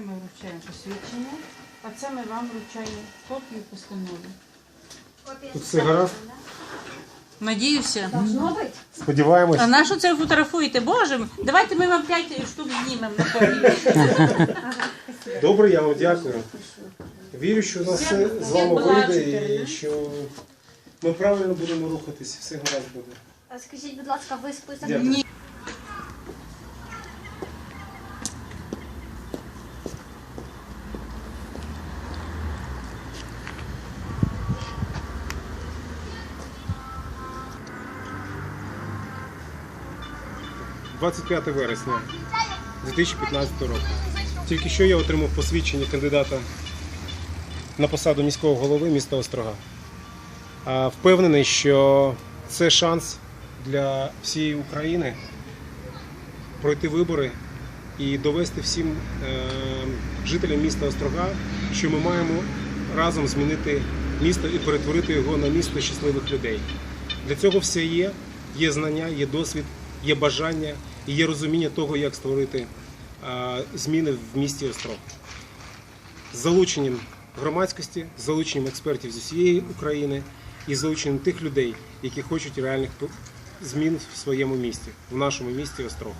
вручаємо посвідчення, а це ми вам вручаємо копію постанови. Тут все гаразд. Надіюся. Должно быть. Сподіваємось. А на що це фотографуєте? Боже, давайте ми вам 5 штук знімемо на. Добре, я вам дякую. Вірю, що у нас все з вами вийде і що ми правильно будемо рухатись, все гаразд буде. А Скажіть, будь ласка, ви список Дякую. 25 вересня 2015 року. Тільки що я отримав посвідчення кандидата на посаду міського голови міста Острога. Впевнений, що це шанс для всієї України пройти вибори і довести всім е, жителям міста Острога, що ми маємо разом змінити місто і перетворити його на місто щасливих людей. Для цього все є. Є знання, є досвід, є бажання і є розуміння того, як створити е, зміни в місті Острог. З залученням громадськості, з залученням експертів з усієї України і з залученням тих людей, які хочуть реальних змін в своєму місті, в нашому місті Острог.